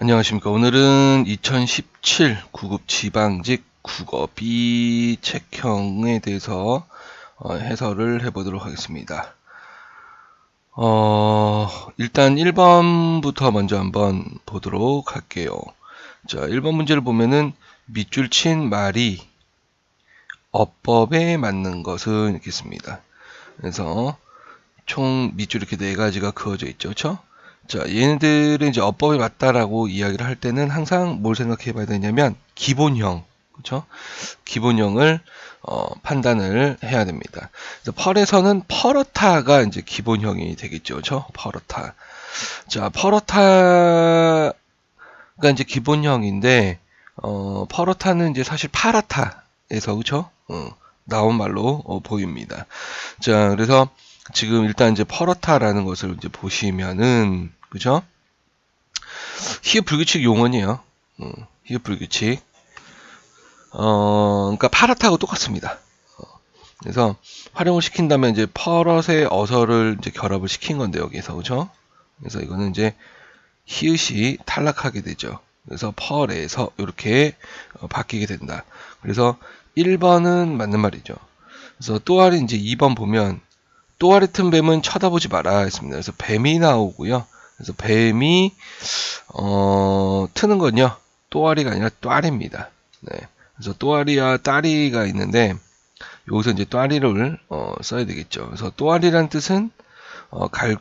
안녕하십니까. 오늘은 2017 구급 지방직 국어 B 책형에 대해서 어, 해설을 해보도록 하겠습니다. 어, 일단 1번부터 먼저 한번 보도록 할게요. 자, 1번 문제를 보면은 밑줄 친 말이 어법에 맞는 것은 이렇게 있습니다. 그래서 총 밑줄 이렇게 네 가지가 그어져 있죠. 그렇죠? 자, 얘네들은 이제 어법에 맞다라고 이야기를 할 때는 항상 뭘 생각해 봐야 되냐면 기본형, 그렇죠? 기본형을 어, 판단을 해야 됩니다. 그래서 펄에서는 퍼러타가 이제 기본형이 되겠죠, 그렇죠? 퍼러타. 자, 퍼러타가 이제 기본형인데 어, 퍼러타는 이제 사실 파라타에서 그렇죠? 어, 나온 말로 어, 보입니다. 자, 그래서 지금 일단 이제 퍼러타라는 것을 이제 보시면은 그죠? 히읗 불규칙 용언이에요. 음, 히읗 불규칙. 어, 그러니까 파라타하고 똑같습니다. 어, 그래서 활용을 시킨다면 이제 퍼럿의 어서를 이제 결합을 시킨 건데 여기서 그죠? 그래서 이거는 이제 히읗이 탈락하게 되죠. 그래서 펄에서 이렇게 어, 바뀌게 된다. 그래서 1번은 맞는 말이죠. 그래서 또한 이제 2번 보면 또아리 튼 뱀은 쳐다보지 마라 했습니다. 그래서 뱀이 나오고요. 그래서 뱀이 어, 트는 건요. 또아리가 아니라 또아리입니다. 네. 그래서 또아리와 따리가 있는데 여기서 이제 또아리를 어, 써야 되겠죠. 그래서 또아리란 뜻은 어, 갈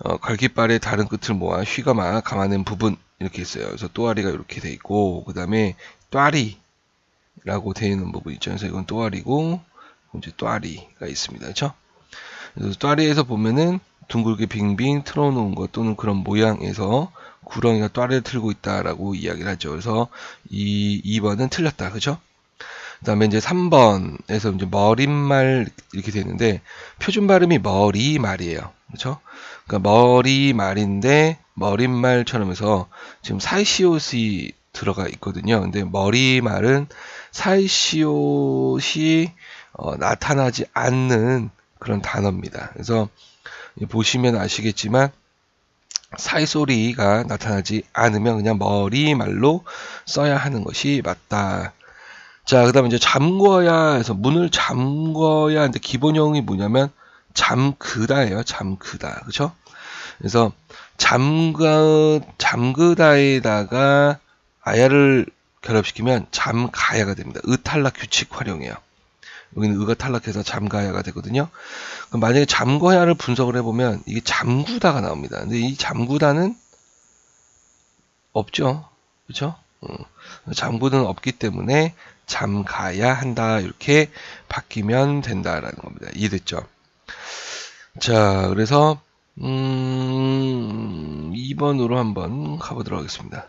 어, 갈깃발의 다른 끝을 모아 휘가 막 감아낸 부분 이렇게 있어요. 그래서 또아리가 이렇게 돼 있고 그 다음에 또아리라고 되어 있는 부분 있죠. 그래서 이건 또아리고 이제 또아리가 있습니다. 그렇죠? 또아리에서 보면은 둥글게 빙빙 틀어놓은 것 또는 그런 모양에서 구렁이가 또아리를 틀고 있다라고 이야기를 하죠. 그래서 이 2번은 틀렸다. 그죠? 그 다음에 이제 3번에서 이제 머릿말 이렇게 되는데 표준 발음이 머리말이에요. 그렇죠? 그러니까 머리말인데 머릿말처럼 해서 지금 사이시옷이 들어가 있거든요. 근데 머리말은 사이시옷이 어, 나타나지 않는 그런 단어입니다. 그래서 보시면 아시겠지만 사이소리가 나타나지 않으면 그냥 머리말로 써야 하는 것이 맞다. 자, 그 다음에 이제 잠궈야 해서 문을 잠궈야 하는데 기본형이 뭐냐면 잠그다예요. 잠그다. 그쵸? 그래서 잠가, 잠그다에다가 아야를 결합시키면 잠가야가 됩니다. 의탈락 규칙 활용해요. 여기는 의가 탈락해서 잠가야가 되거든요. 그럼 만약에 잠거야를 분석을 해보면 이게 잠구다가 나옵니다. 근데 이 잠구다는 없죠. 그렇죠? 잠구는 없기 때문에 잠가야 한다 이렇게 바뀌면 된다라는 겁니다. 이해됐죠? 자, 그래서 음, 2번으로 한번 가보도록 하겠습니다.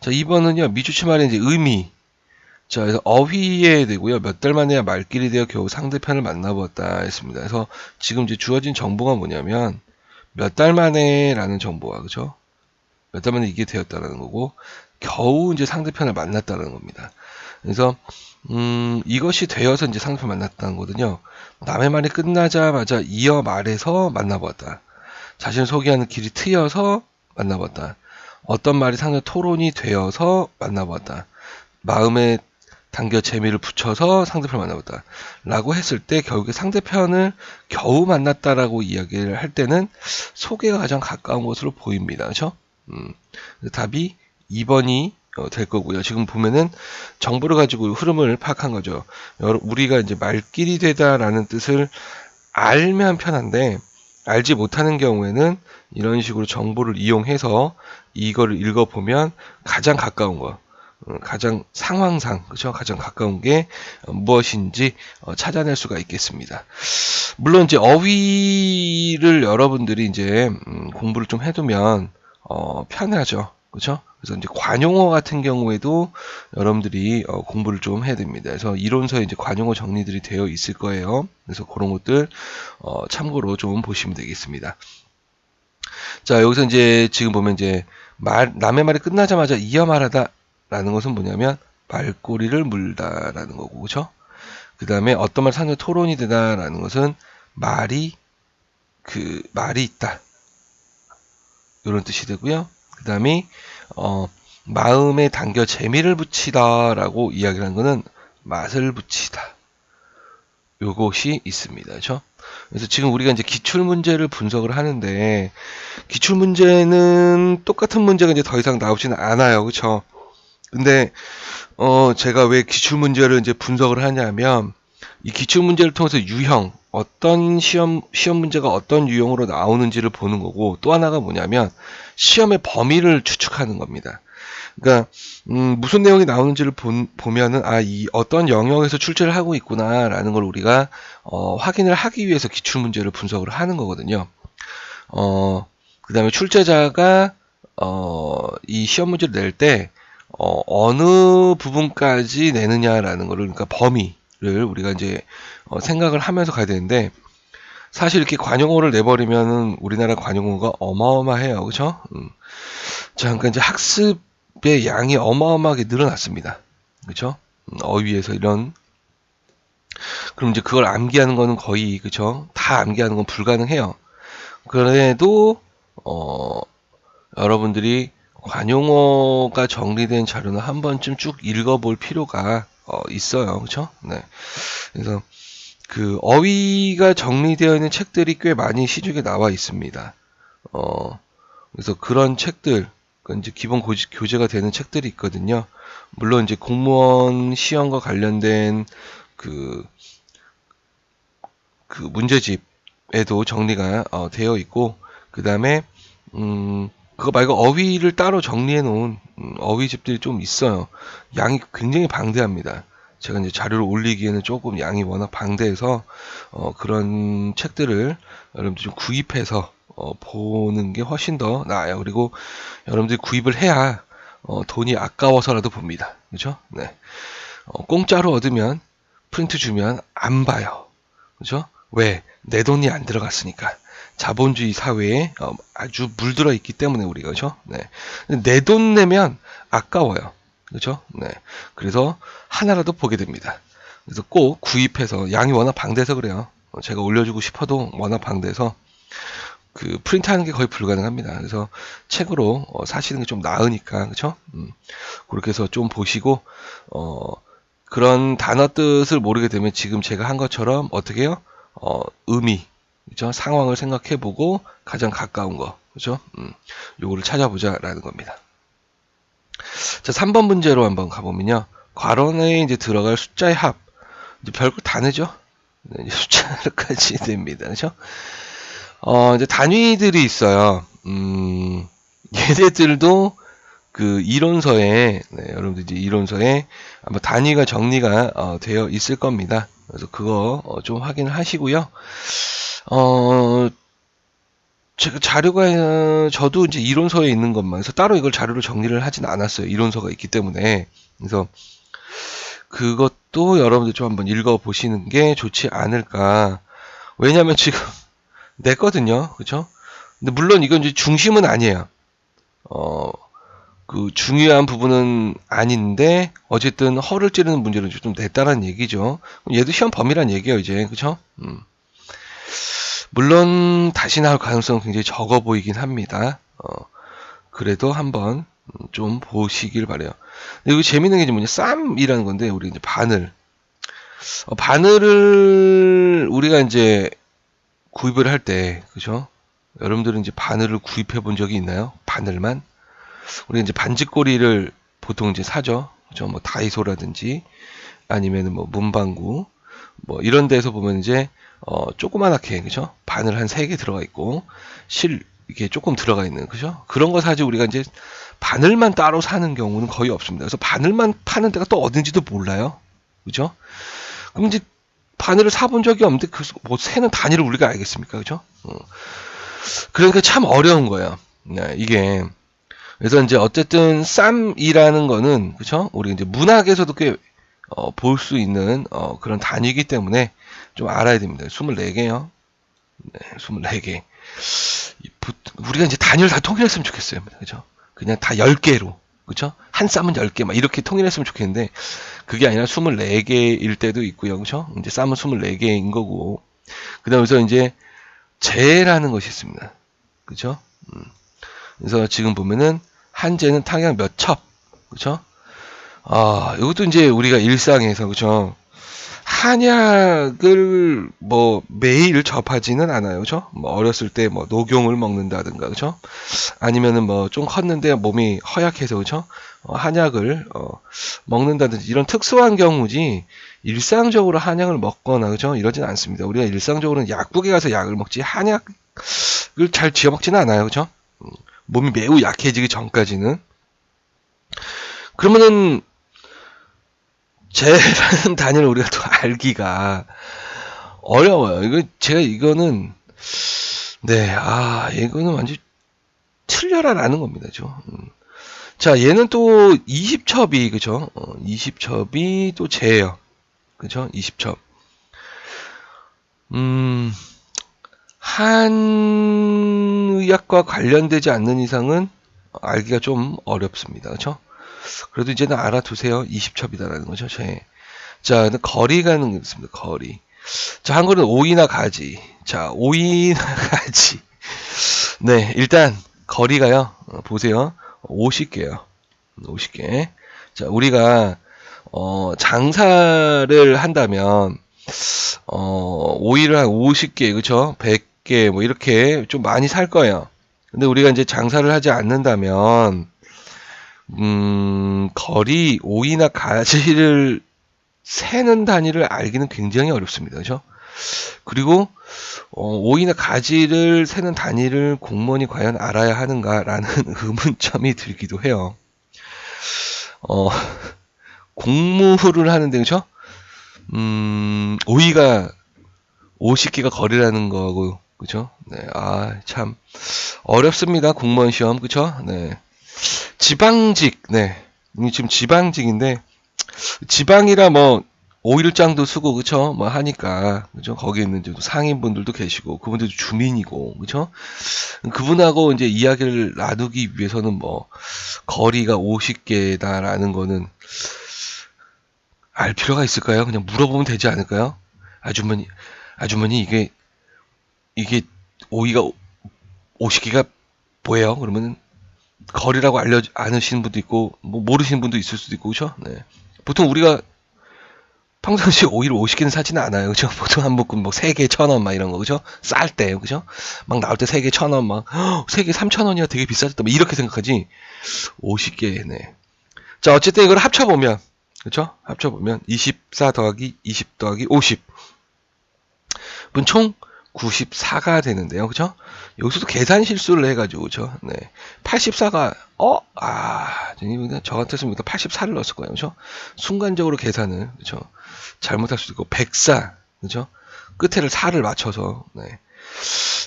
자, 2번은요 미주치 말의 이제 의미 자, 그래서 어휘에 되고요. 몇 달 만에야 말길이 되어 겨우 상대편을 만나보았다 했습니다. 그래서 지금 이제 주어진 정보가 뭐냐면 몇 달 만에라는 정보가 그죠? 몇 달 만에 이게 되었다라는 거고 겨우 이제 상대편을 만났다는 겁니다. 그래서 음, 이것이 되어서 이제 상대편 만났다는 거거든요. 남의 말이 끝나자마자 이어 말해서 만나보았다. 자신을 소개하는 길이 트여서 만나보았다. 어떤 말이 상대 토론이 되어서 만나보았다. 마음에 당겨 재미를 붙여서 상대편을 만나보다 라고 했을 때 결국에 상대편을 겨우 만났다라고 이야기를 할 때는 소개가 가장 가까운 것으로 보입니다. 그렇죠? 음, 답이 2번이 어, 될 거고요. 지금 보면은 정보를 가지고 흐름을 파악한 거죠. 우리가 이제 말길이 되다라는 뜻을 알면 편한데 알지 못하는 경우에는 이런 식으로 정보를 이용해서 이거를 읽어보면 가장 가까운 거 어, 가장 상황상 그렇죠 가장 가까운 게 어, 무엇인지 어, 찾아낼 수가 있겠습니다. 물론 이제 어휘를 여러분들이 이제 음, 공부를 좀 해두면 어, 편하죠, 그렇죠? 그래서 이제 관용어 같은 경우에도 여러분들이 어, 공부를 좀 해야 됩니다. 그래서 이론서에 이제 관용어 정리들이 되어 있을 거예요. 그래서 그런 것들 어, 참고로 좀 보시면 되겠습니다. 자 여기서 이제 지금 보면 이제 말 남의 말이 끝나자마자 이어 말하다 라는 것은 뭐냐면 말꼬리를 물다 라는 거고 그죠? 그 다음에 어떤 말 상대 토론이 되다 라는 것은 말이 그 말이 있다 이런 뜻이 되고요. 그 다음에, 어, 마음에 당겨 재미를 붙이다 라고 이야기를 하는 거는 맛을 붙이다. 요것이 있습니다. 그죠? 그래서 지금 우리가 이제 기출 문제를 분석을 하는데 기출 문제는 똑같은 문제가 이제 더 이상 나오지는 않아요. 그렇죠? 근데 어 제가 왜 기출 문제를 이제 분석을 하냐면 이 기출 문제를 통해서 유형 어떤 시험 시험 문제가 어떤 유형으로 나오는지를 보는 거고 또 하나가 뭐냐면 시험의 범위를 추측하는 겁니다. 그러니까 음, 무슨 내용이 나오는지를 본, 보면은 아 이 어떤 영역에서 출제를 하고 있구나라는 걸 우리가 어, 확인을 하기 위해서 기출 문제를 분석을 하는 거거든요. 어, 그다음에 출제자가 어, 이 시험 문제를 낼 때 어, 어느 부분까지 내느냐라는 거를 그러니까 범위를 우리가 이제 어, 생각을 하면서 가야 되는데 사실 이렇게 관용어를 내버리면은 우리나라 관용어가 어마어마해요, 그렇죠? 음. 자, 그러니까 이제 학습의 양이 어마어마하게 늘어났습니다, 그렇죠? 음, 어휘에서 이런 그럼 이제 그걸 암기하는 거는 거의 그쵸? 다 암기하는 건 불가능해요. 그래도 어 여러분들이 관용어가 정리된 자료는 한 번쯤 쭉 읽어볼 필요가 어, 있어요, 그렇죠? 네. 그래서 그 어휘가 정리되어 있는 책들이 꽤 많이 시중에 나와 있습니다. 어, 그래서 그런 책들, 그 이제 기본 고지, 교재가 되는 책들이 있거든요. 물론 이제 공무원 시험과 관련된 그, 그 문제집에도 정리가 어, 되어 있고, 그 다음에, 음, 그거 말고 어휘를 따로 정리해 놓은 음, 어휘집들이 좀 있어요. 양이 굉장히 방대합니다. 제가 이제 자료를 올리기에는 조금 양이 워낙 방대해서 어, 그런 책들을 여러분들 좀 구입해서 어, 보는 게 훨씬 더 나아요. 그리고 여러분들이 구입을 해야 어, 돈이 아까워서라도 봅니다. 그죠? 네. 어, 공짜로 얻으면 프린트 주면 안 봐요. 그죠? 왜? 내 돈이 안 들어갔으니까. 자본주의 사회에 어, 아주 물들어 있기 때문에 우리가 그죠? 네. 내 돈 내면 아까워요. 그죠? 네. 그래서 하나라도 보게 됩니다. 그래서 꼭 구입해서 양이 워낙 방대해서 그래요. 어, 제가 올려주고 싶어도 워낙 방대해서 그 프린트하는 게 거의 불가능합니다. 그래서 책으로 어, 사시는 게 좀 나으니까 그죠? 음, 그렇게 해서 좀 보시고 어, 그런 단어 뜻을 모르게 되면 지금 제가 한 것처럼 어떻게 해요? 어, 의미 그죠? 상황을 생각해보고 가장 가까운 거, 그죠? 음, 요거를 찾아보자라는 겁니다. 자, 3번 문제로 한번 가보면요. 괄원에 이제 들어갈 숫자의 합. 이제 별거 다 내죠? 네, 숫자까지 됩니다. 그죠? 어, 이제 단위들이 있어요. 음, 얘네들도 그 이론서에, 네, 여러분들 이제 이론서에 아마 단위가 정리가 어, 되어 있을 겁니다. 그래서 그거 어, 좀 확인을 하시고요. 어, 제가 자료가 어, 저도 이제 이론서에 있는 것만 그래서 따로 이걸 자료로 정리를 하진 않았어요. 이론서가 있기 때문에 그래서 그것도 여러분들 좀 한번 읽어 보시는 게 좋지 않을까. 왜냐면 지금 냈거든요, 그렇죠? 근데 물론 이건 이제 중심은 아니에요. 어, 그 중요한 부분은 아닌데 어쨌든 허를 찌르는 문제는 좀 냈다는 얘기죠. 얘도 시험 범위란 얘기예요, 이제 그렇죠? 음. 물론 다시 나올 가능성 은 굉장히 적어 보이긴 합니다. 어, 그래도 한번 좀 보시길 바래요. 여기 재밌는 게 뭐냐 쌈이라는 건데 우리 이제 바늘 어, 바늘을 우리가 이제 구입을 할 때 그죠? 여러분들은 이제 바늘을 구입해 본 적이 있나요? 바늘만 우리 이제 반지꼬리를 보통 이제 사죠. 그죠? 뭐 다이소라든지 아니면은 뭐 문방구 뭐 이런 데서 보면 이제 어, 조그만하게, 그죠? 바늘 한 세 개 들어가 있고, 실, 이게 조금 들어가 있는, 그죠? 그런 거 사지 우리가 이제 바늘만 따로 사는 경우는 거의 없습니다. 그래서 바늘만 파는 데가 또 어딘지도 몰라요. 그죠? 그럼 이제 바늘을 사본 적이 없는데, 그, 뭐, 세는 단위를 우리가 알겠습니까? 그죠? 어. 그러니까 참 어려운 거예요. 네, 이게. 그래서 이제 어쨌든 쌈이라는 거는, 그죠? 우리 이제 문학에서도 꽤, 어, 볼 수 있는, 어, 그런 단위이기 때문에, 좀 알아야 됩니다. 24개요. 네, 24개. 우리가 이제 단위를 다 통일했으면 좋겠어요. 그죠? 그냥 다 10개로. 그죠? 한 쌈은 10개, 막 이렇게 통일했으면 좋겠는데, 그게 아니라 24개일 때도 있고요. 그죠? 이제 쌈은 24개인 거고. 그 다음에서 이제, 재라는 것이 있습니다. 그죠? 음. 그래서 지금 보면은 한제는 탕약 몇 첩, 그쵸? 아, 이것도 이제 우리가 일상에서, 그쵸? 한약을 뭐 매일 접하지는 않아요. 그죠? 뭐 어렸을 때 뭐 녹용을 먹는다든가. 그죠? 아니면은 뭐 좀 컸는데 몸이 허약해서 그죠? 어, 한약을 어, 먹는다든지 이런 특수한 경우지 일상적으로 한약을 먹거나 그죠? 이러진 않습니다. 우리가 일상적으로는 약국에 가서 약을 먹지 한약을 잘 지어 먹지는 않아요. 그죠? 음, 몸이 매우 약해지기 전까지는 그러면은 제라는 단위를 우리가 또 알기가 어려워요. 이거 제가 이거는 네, 아, 이거는 완전 틀려라라는 겁니다. 죠 음. 자, 얘는 또 20첩이 그죠? 어, 20첩이 또 제예요. 그죠? 20첩. 음. 한의학과 관련되지 않는 이상은 알기가 좀 어렵습니다. 그렇죠? 그래도 이제는 알아두세요. 20첩이다라는 거죠. 제. 자, 거리 가는 게 있습니다. 거리. 자, 한글은 오이나 가지. 자, 오이나 가지. 네, 일단 거리가요. 어, 보세요. 50개요. 50개. 자, 우리가 어, 장사를 한다면 어, 오이를 한 50개, 그쵸? 100 개, 뭐, 이렇게 좀 많이 살 거예요. 근데 우리가 이제 장사를 하지 않는다면, 음, 거리, 오이나 가지를 세는 단위를 알기는 굉장히 어렵습니다. 그죠? 그리고, 어, 오이나 가지를 세는 단위를 공무원이 과연 알아야 하는가라는 의문점이 들기도 해요. 어, 공무를 하는데, 그죠? 음, 오이가 50개가 거리라는 거고, 그죠? 네, 아, 참, 어렵습니다. 공무원 시험, 그죠? 네. 지방직, 네. 지금 지방직인데, 지방이라 뭐, 오일장도 쓰고, 그쵸? 뭐 하니까, 그죠? 거기 있는 상인분들도 계시고, 그분들도 주민이고, 그쵸? 그분하고 이제 이야기를 나누기 위해서는 뭐, 거리가 50개다라는 거는, 알 필요가 있을까요? 그냥 물어보면 되지 않을까요? 아주머니, 아주머니, 이게, 이게, 오이가 50개가 뭐예요? 그러면 거리라고 알려, 아시는 분도 있고, 뭐, 모르시는 분도 있을 수도 있고, 그죠? 네. 보통 우리가 평상시에 오이를 50개는 사지는 않아요. 그죠? 보통 한 묶음 뭐 3개 천 원, 막 이런 거, 그죠? 쌀 때, 그죠? 막 나올 때 3개 천 원, 막, 3개 3천 원이야 되게 비싸졌다. 뭐 이렇게 생각하지. 50개, 네. 자, 어쨌든 이걸 합쳐 보면, 그쵸? 합쳐 보면 24 더하기 20 더하기 50. 총 94가 되는데요. 그쵸? 여기서도 계산 실수를 해가지고, 그쵸? 네. 84가, 어? 아, 저 같았으면 84를 넣었을 거예요. 그쵸? 순간적으로 계산을, 그쵸? 잘못할 수도 있고, 104, 그쵸? 끝에를 4를 맞춰서, 네.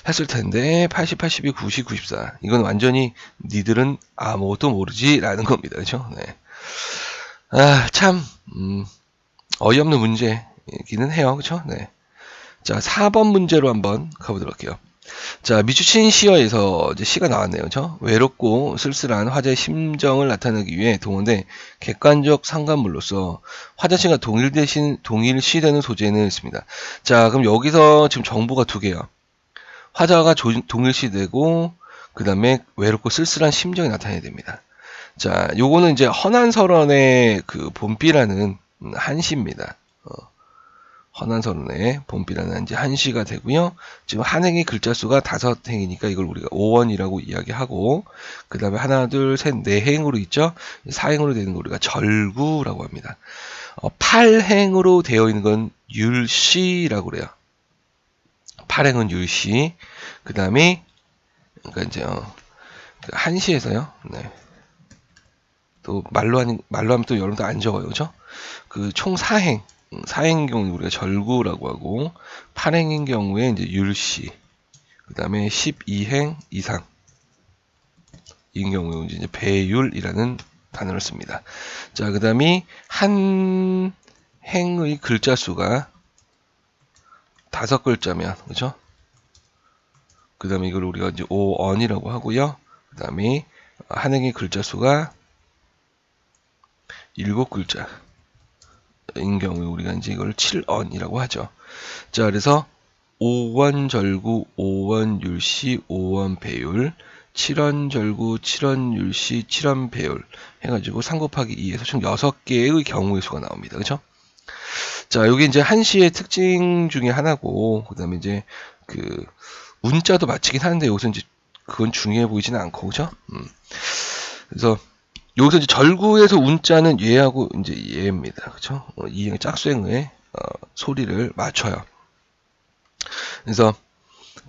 했을 텐데, 80, 82, 90, 94. 이건 완전히 니들은 아무것도 모르지, 라는 겁니다. 그쵸? 네. 아, 참, 음, 어이없는 문제이기는 해요. 그쵸? 네. 자, 4번 문제로 한번 가보도록 할게요. 자, 미주친 시어에서 이제 시가 나왔네요. 그죠? 외롭고 쓸쓸한 화자의 심정을 나타내기 위해 동원된 객관적 상관물로서 화자신과 동일 대신, 동일시되는 소재는 있습니다. 자, 그럼 여기서 지금 정보가 두 개요. 화자가 조, 동일시되고, 그 다음에 외롭고 쓸쓸한 심정이 나타내야 됩니다. 자, 요거는 이제 허난설원의 그 봄비라는 한시입니다. 어, 허난설원의 봄비라는 이제 한시가 되고요. 지금 한 행의 글자 수가 다섯 행이니까 이걸 우리가 5원이라고 이야기하고 그 다음에 하나, 둘, 셋, 네 행으로 있죠. 사행으로 되는 거 우리가 절구라고 합니다. 어, 8행으로 되어 있는 건 율시라고 그래요. 8행은 율시. 그 다음에 그러니까 이제 어, 그 한시에서요. 네. 또 말로 하는 말로 하면 또 여러분들 안 적어요, 그죠? 그 총 4행, 4행인 경우 우리가 절구라고 하고 8행인 경우에 이제 율시, 그 다음에 12행 이상 인 경우에 이제 배율이라는 단어를 씁니다. 자, 그 다음에 한 행의 글자 수가 다섯 글자면, 그죠? 그 다음에 이걸 우리가 이제 5언이라고 하고요. 그 다음에 한 행의 글자 수가 일곱 글자 인 경우에 우리가 이제 이걸 7언이라고 하죠. 자, 그래서 5원 절구, 5원 율시, 5원 배율, 칠원절구, 칠원율시, 칠원배열 해가지고 3 곱하기 2에서 총 6개의 경우의 수가 나옵니다. 그죠? 자, 여기 이제 한시의 특징 중에 하나고, 그 다음에 이제 그 운자도 맞히긴 하는데 여기서 이제 그건 중요해 보이지는 않고, 그죠? 음. 그래서 여기서 이제 절구에서 운자는 얘하고 이제 얘입니다. 그죠? 어, 이행 짝수행의 어, 소리를 맞춰요. 그래서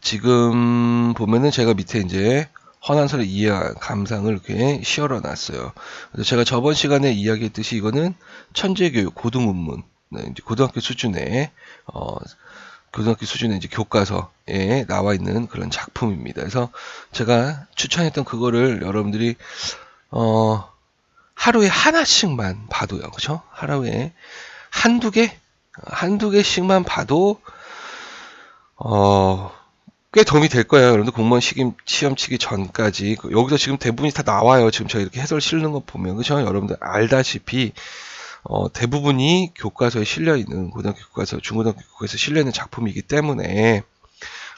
지금 보면은 제가 밑에 이제 허난설의 이해와 감상을 이렇게 시열어 놨어요. 그래서 제가 저번 시간에 이야기했듯이 이거는 천재교육 고등문문 네, 고등학교 수준의 어, 고등학교 수준의 이제 교과서에 나와 있는 그런 작품입니다. 그래서 제가 추천했던 그거를 여러분들이 어, 하루에 하나씩만 봐도요. 그죠? 하루에 한두 개? 한두 개씩만 봐도, 어, 꽤 도움이 될 거예요. 여러분들 공무원 시험, 시험 치기 전까지. 여기서 지금 대부분이 다 나와요. 지금 제가 이렇게 해설 실는 거 보면. 그죠? 여러분들 알다시피, 어, 대부분이 교과서에 실려 있는, 고등학교 교과서, 중고등학교 교과서에 실려 있는 작품이기 때문에,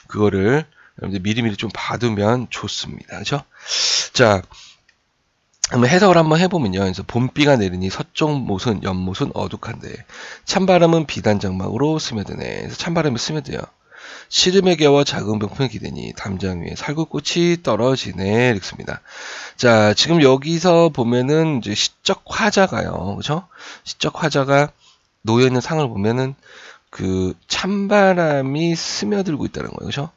그거를 여러분들 미리미리 좀 봐두면 좋습니다. 그죠? 자, 한번 해석을 한번 해보면요. 그래서 봄비가 내리니 서쪽 못은 연못은 어둑한데 찬바람은 비단장막으로 스며드네. 그래서 찬바람이 스며들요. 시름에 겨워 작은 병풍이 기대니 담장 위에 살구꽃이 떨어지네 이렇습니다. 자 지금 여기서 보면은 이제 시적 화자가요, 그죠? 시적 화자가 놓여 있는 상을 보면은 그 찬바람이 스며들고 있다는 거예요, 그죠?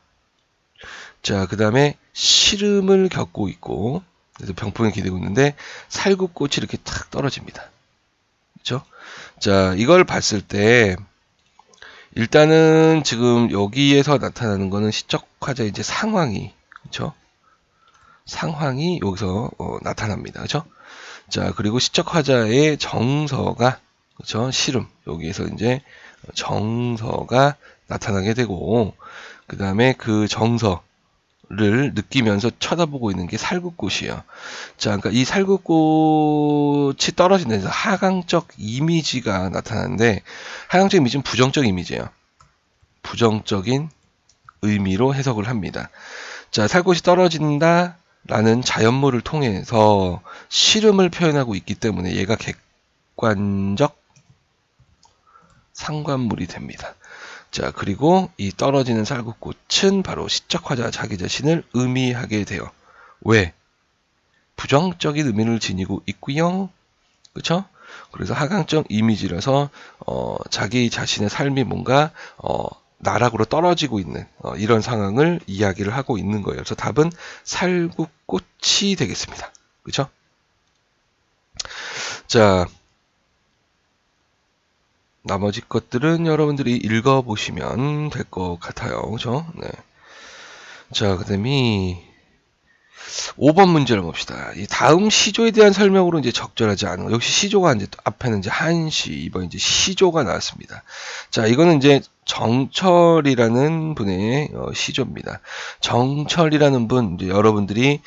자, 그 다음에 시름을 겪고 있고, 그래서 병풍이 기대고 있는데 살구꽃이 이렇게 탁 떨어집니다. 그렇죠? 자, 이걸 봤을 때 일단은 지금 여기에서 나타나는 거는 시적 화자 이제 상황이 그렇죠? 상황이 여기서 어, 나타납니다. 그렇죠? 자, 그리고 시적 화자의 정서가 그렇죠? 시름 여기에서 이제 정서가 나타나게 되고 그 다음에 그 정서 를 느끼면서 쳐다보고 있는 게 살구꽃이에요. 자, 그러니까 이 살구꽃이 떨어지는 데서 하강적 이미지가 나타나는데 하강적 이미지는 부정적 이미지예요. 부정적인 의미로 해석을 합니다. 자, 살꽃이 떨어진다 라는 자연물을 통해서 시름을 표현하고 있기 때문에 얘가 객관적 상관물이 됩니다. 자, 그리고 이 떨어지는 살구꽃은 바로 시적화자 자기 자신을 의미하게 돼요. 왜? 부정적인 의미를 지니고 있고요. 그쵸? 그래서 하강적 이미지라서 어, 자기 자신의 삶이 뭔가 어, 나락으로 떨어지고 있는 어, 이런 상황을 이야기를 하고 있는 거예요. 그래서 답은 살구꽃이 되겠습니다. 그쵸? 자, 나머지 것들은 여러분들이 읽어보시면 될 것 같아요. 그죠? 네. 자, 그 다음에 5번 문제를 봅시다. 이 다음 시조에 대한 설명으로 이제 적절하지 않은 거. 역시 시조가 이제 앞에는 이제 한시, 이번 이제 시조가 나왔습니다. 자, 이거는 이제 정철이라는 분의 어, 시조입니다. 정철이라는 분, 이제 여러분들이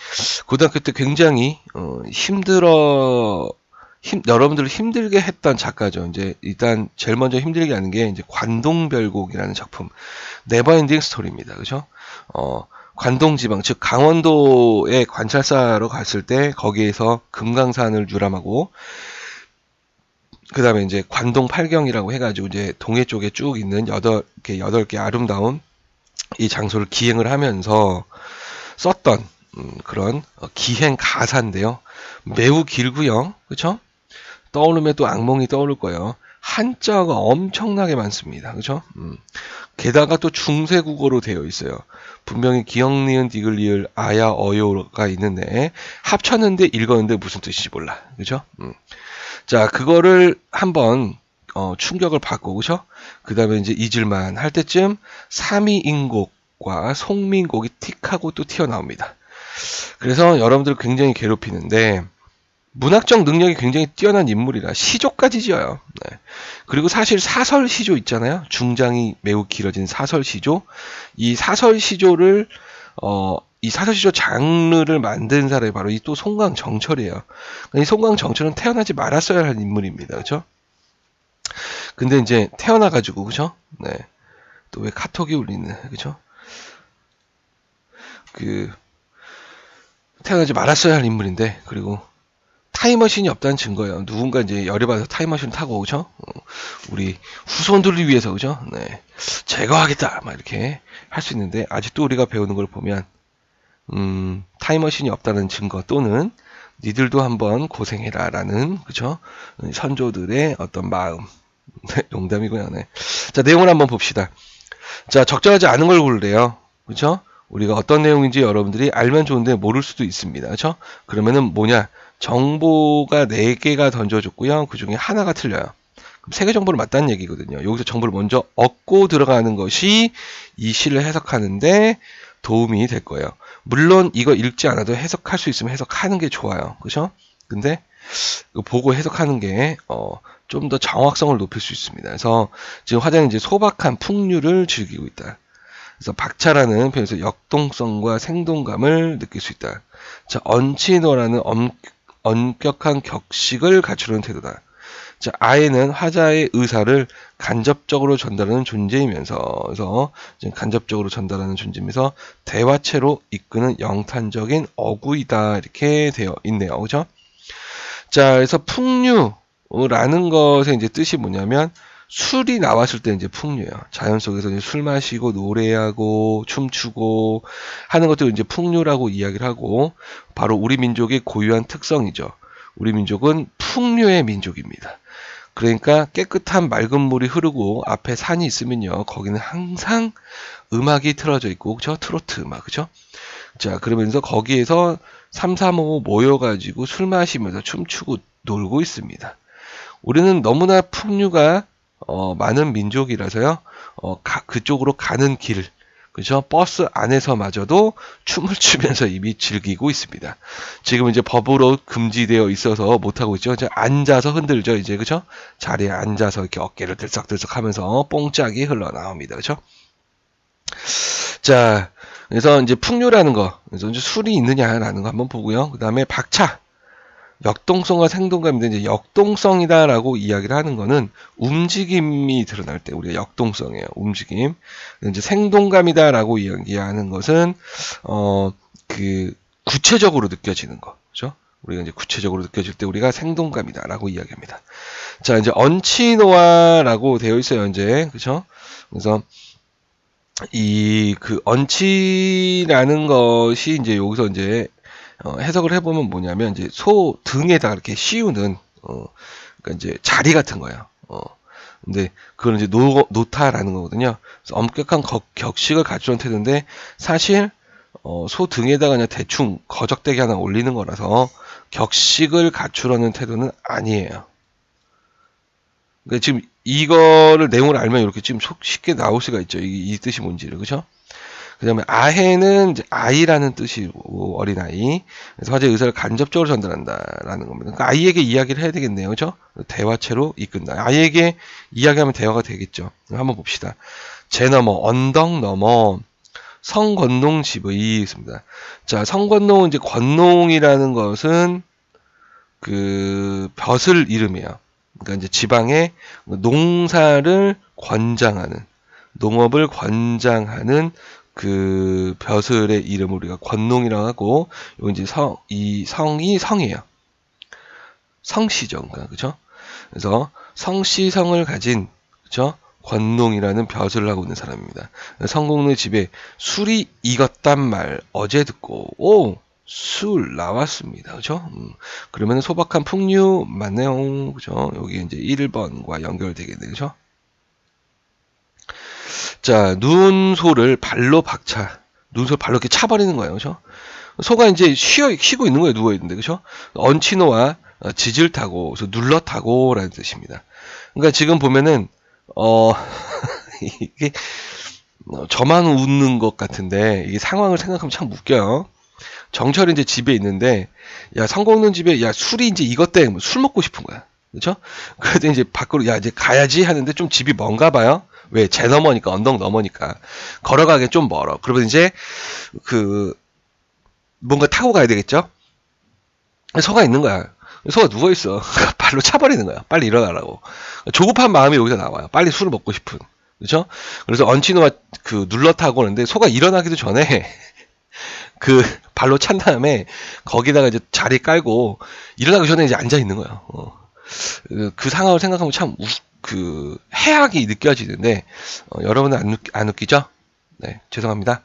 고등학교 때 굉장히 어, 힘들어 힘, 여러분들을 힘들게 했던 작가죠. 이제 일단 제일 먼저 힘들게 하는 게 이제 관동별곡이라는 작품, 네버엔딩 스토리입니다. 그죠? 어, 관동지방, 즉 강원도에 관찰사로 갔을 때 거기에서 금강산을 유람하고 그 다음에 이제 관동 팔경이라고 해가지고 이제 동해 쪽에 쭉 있는 여덟 개 여덟 개 아름다운 이 장소를 기행을 하면서 썼던 음, 그런 기행 가사인데요. 매우 길고요, 그렇죠? 떠오르면 또 악몽이 떠오를 거예요. 한자가 엄청나게 많습니다. 그죠? 음. 게다가 또 중세 국어로 되어 있어요. 분명히 기억 니은 디글리을 아야 어요가 있는데 합쳤는데 읽었는데 무슨 뜻인지 몰라. 그죠? 음. 자, 그거를 한번 어, 충격을 받고 그죠? 그 다음에 이제 잊을만 할 때쯤 삼이인곡과 송민곡이 틱하고 또 튀어나옵니다. 그래서 여러분들 굉장히 괴롭히는데 문학적 능력이 굉장히 뛰어난 인물이라 시조까지 지어요. 네. 그리고 사실 사설 시조 있잖아요. 중장이 매우 길어진 사설 시조. 이 사설 시조를 어, 이 사설 시조 장르를 만든 사람이 바로 이 또 송강 정철이에요. 이 송강 정철은 태어나지 말았어야 할 인물입니다. 그렇죠? 근데 이제 태어나 가지고 그죠? 네. 또 왜 카톡이 울리는 그죠? 그 태어나지 말았어야 할 인물인데 그리고 타임머신이 없다는 증거예요. 누군가 이제 열이 받아서 타임머신 타고 그죠? 어, 우리 후손들을 위해서 그죠? 네. 제거하겠다 막 이렇게 할 수 있는데 아직도 우리가 배우는 걸 보면 음, 타임머신이 없다는 증거 또는 니들도 한번 고생해라라는 그죠? 선조들의 어떤 마음 네, 농담이고요. 네. 자 내용을 한번 봅시다. 자 적절하지 않은 걸 고르래요. 그죠? 우리가 어떤 내용인지 여러분들이 알면 좋은데 모를 수도 있습니다. 그렇죠? 그러면은 뭐냐? 정보가 4개가 던져줬고요. 그 중에 하나가 틀려요. 그럼 3개 정보를 맞다는 얘기거든요. 여기서 정보를 먼저 얻고 들어가는 것이 이 시를 해석하는데 도움이 될 거예요. 물론 이거 읽지 않아도 해석할 수 있으면 해석하는 게 좋아요. 그죠? 근데 보고 해석하는 게 어, 좀 더 정확성을 높일 수 있습니다. 그래서 지금 화장이 이제 소박한 풍류를 즐기고 있다. 그래서 박차라는 표현에서 역동성과 생동감을 느낄 수 있다. 자, 언치노라는 엄, 엄격한 격식을 갖추는 태도다. 자, 아이는 화자의 의사를 간접적으로 전달하는 존재이면서, 그래서 간접적으로 전달하는 존재이면서 대화체로 이끄는 영탄적인 어구이다. 이렇게 되어 있네요. 그죠? 자, 그래서 풍류라는 것의 이제 뜻이 뭐냐면, 술이 나왔을 때 이제 풍류예요. 자연 속에서 이제 술 마시고 노래하고 춤추고 하는 것들을 이제 풍류라고 이야기를 하고 바로 우리 민족의 고유한 특성이죠. 우리 민족은 풍류의 민족입니다. 그러니까 깨끗한 맑은 물이 흐르고 앞에 산이 있으면요. 거기는 항상 음악이 틀어져 있고 그죠? 트로트 음악 그죠? 자, 그러면서 거기에서 3, 3, 5 모여 가지고 술 마시면서 춤추고 놀고 있습니다. 우리는 너무나 풍류가 어, 많은 민족이라서요. 어, 가, 그쪽으로 가는 길, 그죠? 버스 안에서마저도 춤을 추면서 이미 즐기고 있습니다. 지금 이제 법으로 금지되어 있어서 못하고 있죠. 이제 앉아서 흔들죠. 이제, 그죠? 자리에 앉아서 이렇게 어깨를 들썩들썩 하면서 뽕짝이 흘러나옵니다. 그죠? 자, 그래서 이제 풍류라는 거, 그래서 이제 술이 있느냐라는 거 한번 보고요. 그 다음에 박차. 역동성과 생동감인데 이제 역동성이다라고 이야기를 하는 거는 움직임이 드러날 때 우리가 역동성이에요. 움직임. 이제 생동감이다라고 이야기하는 것은 어 그 구체적으로 느껴지는 거. 그죠? 우리가 이제 구체적으로 느껴질 때 우리가 생동감이다라고 이야기합니다. 자, 이제 언치노아라고 되어 있어요, 이제. 그죠? 그래서 이 그 언치라는 것이 이제 여기서 이제 어, 해석을 해보면 뭐냐면 이제 소 등에다 이렇게 씌우는 어, 그러니까 이제 자리 같은 거예요. 어, 근데 그걸 이제 노, 노타라는 거거든요. 엄격한 거, 격식을 갖추는 태도인데 사실 어, 소 등에다가 그냥 대충 거적대기 하나 올리는 거라서 격식을 갖추려는 태도는 아니에요. 그러니까 지금 이거를 내용을 알면 이렇게 지금 쉽게 나올 수가 있죠. 이, 이 뜻이 뭔지를 그죠? 그 다음에 아해는 이제 아이라는 뜻이고 어린 아이 그래서 화제 의사를 간접적으로 전달한다라는 겁니다. 그러니까 아이에게 이야기를 해야 되겠네요. 그죠? 대화체로 이끈다. 아이에게 이야기하면 대화가 되겠죠. 한번 봅시다. 제 너머 언덕 너머 성권농 집의 있습니다. 자, 성권농은 이제 권농이라는 것은 그 벼슬 이름이에요. 그러니까 이제 지방의 농사를 권장하는 농업을 권장하는 그 벼슬의 이름을 우리가 권농이라고 하고 요 이제 성 이 성이 성이에요. 성씨죠, 그러니까 그죠? 그래서 성씨성을 가진 그죠? 권농이라는 벼슬을 하고 있는 사람입니다. 성공의 집에 술이 익었단 말 어제 듣고 오 술 나왔습니다. 그죠? 음, 그러면 소박한 풍류 맞네요. 그죠? 여기 이제 1번과 연결되겠네요. 그죠? 자, 눈소를 발로 박차. 눈소 발로 이렇게 차버리는 거예요. 그죠? 소가 이제 쉬어, 쉬고 있는 거예요. 누워있는데. 그죠? 어, 지질 타고, 그래서 눌러 타고 라는 뜻입니다. 그러니까 지금 보면은, 어, 이게, 어, 저만 웃는 것 같은데, 이게 상황을 생각하면 참 웃겨요. 정철이 이제 집에 있는데, 야, 성공는 집에, 야, 술이 이제 이것 때문에 술 먹고 싶은 거야. 그죠? 그래서 이제 밖으로, 야, 이제 가야지 하는데 좀 집이 먼가 봐요. 왜? 제 넘어니까, 언덕 넘어니까. 걸어가기 좀 멀어. 그러면 이제, 그, 뭔가 타고 가야 되겠죠? 소가 있는 거야. 소가 누워 있어. 발로 차버리는 거야. 빨리 일어나라고. 조급한 마음이 여기서 나와요. 빨리 술을 먹고 싶은. 그죠? 그래서 언치노가 그 눌러 타고 오는데 소가 일어나기도 전에 그 발로 찬 다음에 거기다가 이제 자리 깔고 일어나기 전에 이제 앉아 있는 거예요. 어. 그, 그 상황을 생각하면 참 우, 그 해악이 느껴지는데 어, 여러분은 안, 웃, 안 웃기죠? 네, 죄송합니다.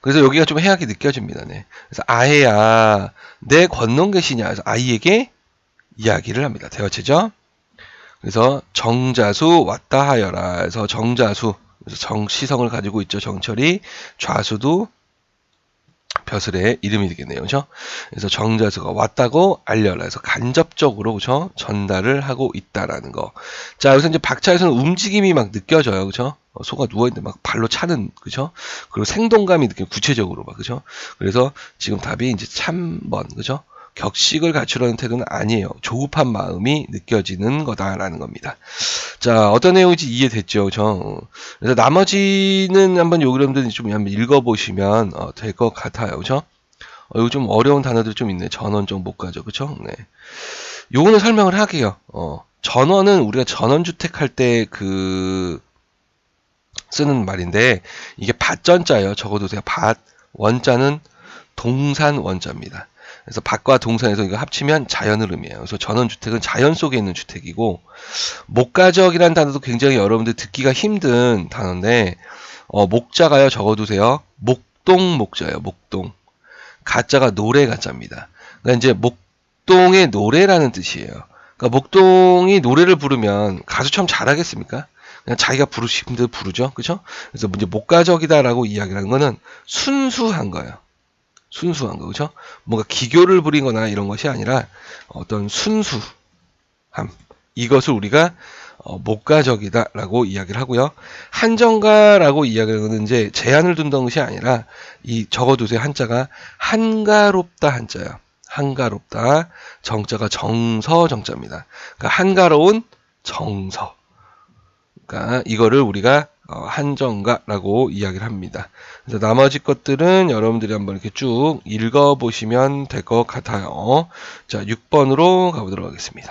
그래서 여기가 좀 해악이 느껴집니다. 네. 그래서 아해야 내 건넌 계시냐? 그래서 아이에게 이야기를 합니다. 대화체죠. 그래서 정자수 왔다 하여라. 그래서 정자수 그래서 정시성을 가지고 있죠. 정철이 좌수도 벼슬의 이름이 되겠네요. 그죠? 그래서 정자수가 왔다고 알려라. 해서 간접적으로 그죠? 전달을 하고 있다라는 거. 자, 여기서 이제 박차에서는 움직임이 막 느껴져요. 그죠? 어, 소가 누워있는데 막 발로 차는, 그죠? 그리고 생동감이 느껴 구체적으로 막, 그죠? 그래서 지금 답이 이제 3번, 그죠? 격식을 갖추려는 태도는 아니에요. 조급한 마음이 느껴지는 거다라는 겁니다. 자, 어떤 내용인지 이해됐죠? 저. 그래서 나머지는 한번 여러분들 좀 한번 읽어보시면 어, 될것 같아요. 그죠? 어, 이거 좀 어려운 단어들 좀 있네. 전원 좀 못 가죠. 그죠? 네. 요거는 설명을 할게요. 어, 전원은 우리가 전원주택 할 때 그, 쓰는 말인데, 이게 밭전자예요. 적어두세요. 밭. 원자는 동산 원자입니다. 그래서 밭과 동산에서 이거 합치면 자연을 의미해요. 그래서 전원주택은 자연 속에 있는 주택이고 목가적이라는 단어도 굉장히 여러분들 듣기가 힘든 단어인데 어, 목자가요 적어두세요. 목동 목자예요. 목동. 가짜가 노래 가짜입니다. 그러니까 이제 목동의 노래라는 뜻이에요. 그러니까 목동이 노래를 부르면 가수처럼 잘하겠습니까? 그냥 자기가 부르시면 부르죠. 그죠? 그래서 이제 목가적이다라고 이야기하는 거는 순수한 거예요. 순수한 거, 그죠? 뭔가 기교를 부리거나 이런 것이 아니라 어떤 순수함. 이것을 우리가 어, 목가적이다라고 이야기를 하고요. 한정가라고 이야기하는 이제 제한을 둔다는 것이 아니라 이 적어두세요. 한자가 한가롭다 한자예요. 한가롭다. 정자가 정서 정자입니다. 그러니까 한가로운 정서. 그러니까 이거를 우리가 어, 한정가라고 이야기를 합니다. 그래서 나머지 것들은 여러분들이 한번 이렇게 쭉 읽어보시면 될 것 같아요. 자, 6번으로 가보도록 하겠습니다.